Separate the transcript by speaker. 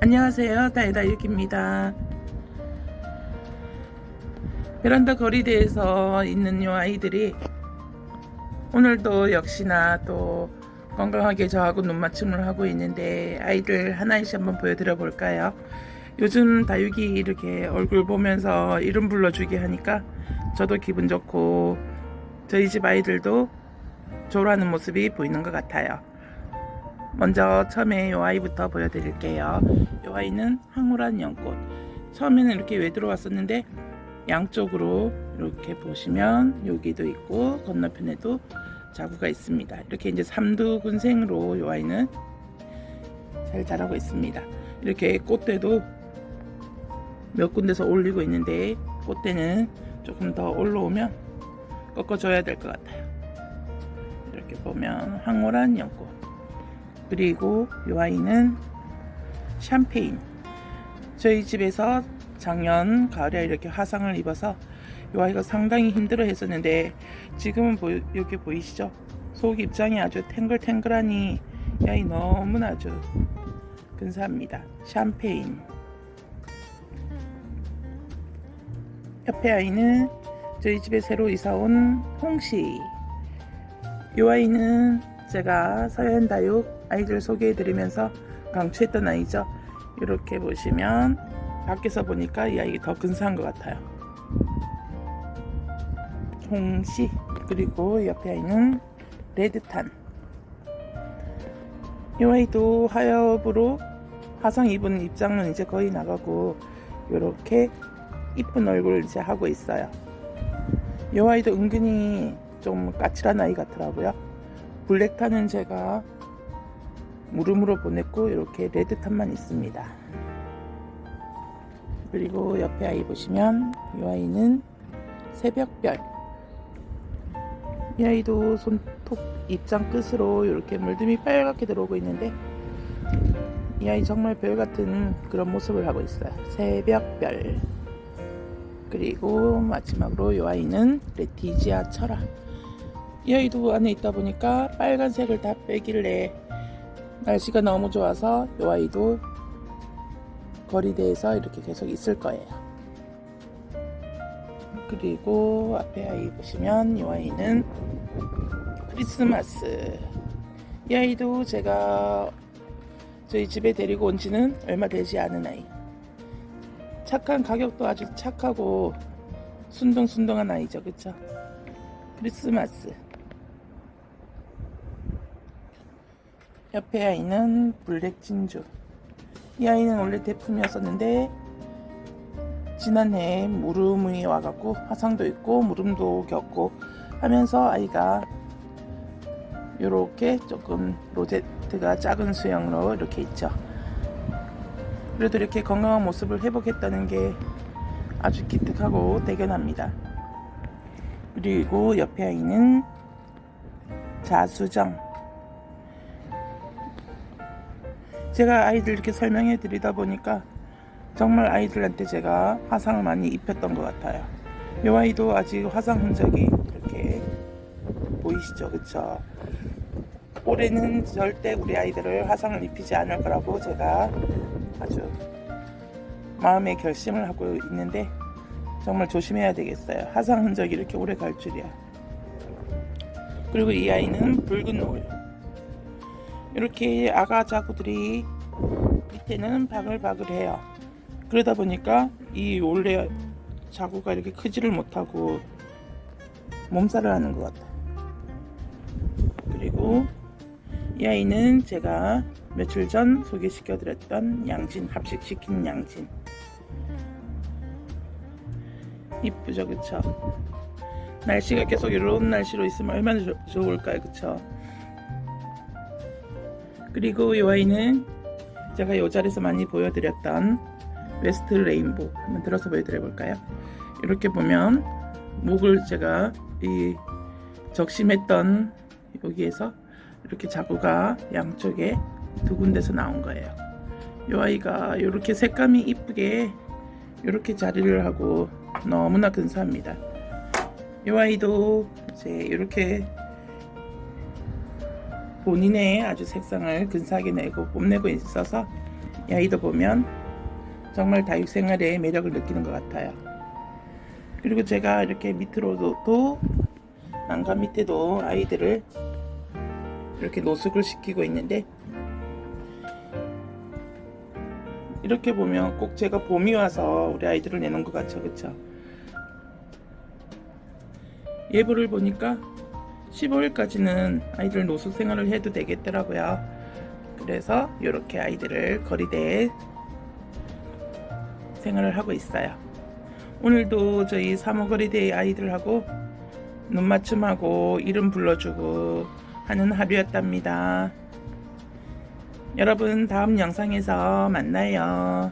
Speaker 1: 안녕하세요. 다이다육입니다. 베란다 거리대에서 있는 요 아이들이 오늘도 역시나 또 건강하게 저하고 눈 맞춤을 하고 있는데 아이들 하나씩 한번 보여드려 볼까요? 요즘 다육이 이렇게 얼굴 보면서 이름 불러주게 하니까 저도 기분 좋고 저희 집 아이들도 좋아하는 모습이 보이는 것 같아요. 먼저 처음에 이 아이부터 보여드릴게요. 이 아이는 황홀한 연꽃. 처음에는 이렇게 왜 들어 왔었는데 양쪽으로 이렇게 보시면 여기도 있고 건너편에도 자구가 있습니다. 이렇게 이제 삼두군생으로 이 아이는 잘 자라고 있습니다. 이렇게 꽃대도 몇 군데서 올리고 있는데 꽃대는 조금 더 올라오면 꺾어줘야 될 것 같아요. 이렇게 보면 황홀한 연꽃. 그리고 이 아이는 샴페인. 저희 집에서 작년 가을에 이렇게 화상을 입어서 이 아이가 상당히 힘들어 했었는데 지금은 보, 여기 보이시죠? 속 입장이 아주 탱글탱글하니 이 아이 너무나 아주 근사합니다. 샴페인. 옆에 아이는 저희 집에 새로 이사 온 홍시. 이 아이는 제가 서현다육 아이들 소개해드리면서 강추했던 아이죠. 이렇게 보시면 밖에서 보니까 이 아이가 더 근사한 것 같아요. 홍시 그리고 옆에 아이는 레드탄. 이 아이도 하엽으로 화상 입은 입장은 이제 거의 나가고 이렇게 이쁜 얼굴 이제 하고 있어요. 이 아이도 은근히 좀 까칠한 아이 같더라고요. 블랙탄은 제가 물음으로 보냈고 이렇게 레드탄만 있습니다. 그리고 옆에 아이 보시면 이 아이는 새벽별. 이 아이도 손톱 입장 끝으로 이렇게 물듬이 빨갛게 들어오고 있는데 이 아이 정말 별 같은 그런 모습을 하고 있어요. 새벽별. 그리고 마지막으로 이 아이는 레티지아 철아. 이 아이도 안에 있다 보니까 빨간색을 다 빼길래 날씨가 너무 좋아서 이 아이도 거리대에서 이렇게 계속 있을 거예요. 그리고 앞에 아이 보시면 이 아이는 크리스마스. 이 아이도 제가 저희 집에 데리고 온 지는 얼마 되지 않은 아이. 착한 가격도 아주 착하고 순둥순둥한 아이죠. 그쵸? 크리스마스. 옆에 아이는 블랙 진주. 이 아이는 원래 대품이었었는데 지난해 무름이 와갖고 화상도 있고 무름도 겪고 하면서 아이가 이렇게 조금 로제트가 작은 수영으로 이렇게 있죠. 그래도 이렇게 건강한 모습을 회복했다는 게 아주 기특하고 대견합니다. 그리고 옆에 아이는 자수정. 제가 아이들 이렇게 설명해 드리다 보니까 정말 아이들한테 제가 화상을 많이 입혔던 것 같아요. 이 아이도 아직 화상 흔적이 이렇게 보이시죠? 그쵸? 올해는 절대 우리 아이들을 화상을 입히지 않을 거라고 제가 아주 마음의 결심을 하고 있는데 정말 조심해야 되겠어요. 화상 흔적이 이렇게 오래 갈 줄이야. 그리고 이 아이는 붉은 노을. 이렇게 아가 자구들이 밑에는 바글바글해요. 그러다 보니까 이 원래 자구가 이렇게 크지를 못하고 몸살을 하는 것 같아요. 그리고 이 아이는 제가 며칠 전 소개시켜 드렸던 양진 합식시킨 양진 이쁘죠 그쵸 날씨가 계속 이런 날씨로 있으면 얼마나 조- 좋을까요 그쵸 그리고 이 아이는 제가 이 자리에서 많이 보여드렸던 웨스트 레인보 한번 들어서 보여드려 볼까요 이렇게 보면 목을 제가 이 적심했던 여기에서 이렇게 자구가 양쪽에 두 군데서 나온 거예요. 이 아이가 이렇게 색감이 이쁘게 이렇게 자리를 하고 너무나 근사합니다. 이 아이도 이제 이렇게 본인의 아주 색상을 근사하게 내고 뽐내고 있어서 이 아이도 보면 정말 다육생활의 매력을 느끼는 것 같아요. 그리고 제가 이렇게 밑으로도 또 난간 밑에도 아이들을 이렇게 노숙을 시키고 있는데 이렇게 보면 꼭 제가 봄이 와서 우리 아이들을 내놓은 것 같죠 그쵸 예보를 보니까 15일까지는 아이들 노숙 생활을 해도 되겠더라고요 그래서 이렇게 아이들을 거리대에 생활을 하고 있어요 오늘도 저희 사모거리대 아이들하고 눈 맞춤하고 이름 불러주고 하는 하루였답니다. 여러분 다음 영상에서 만나요.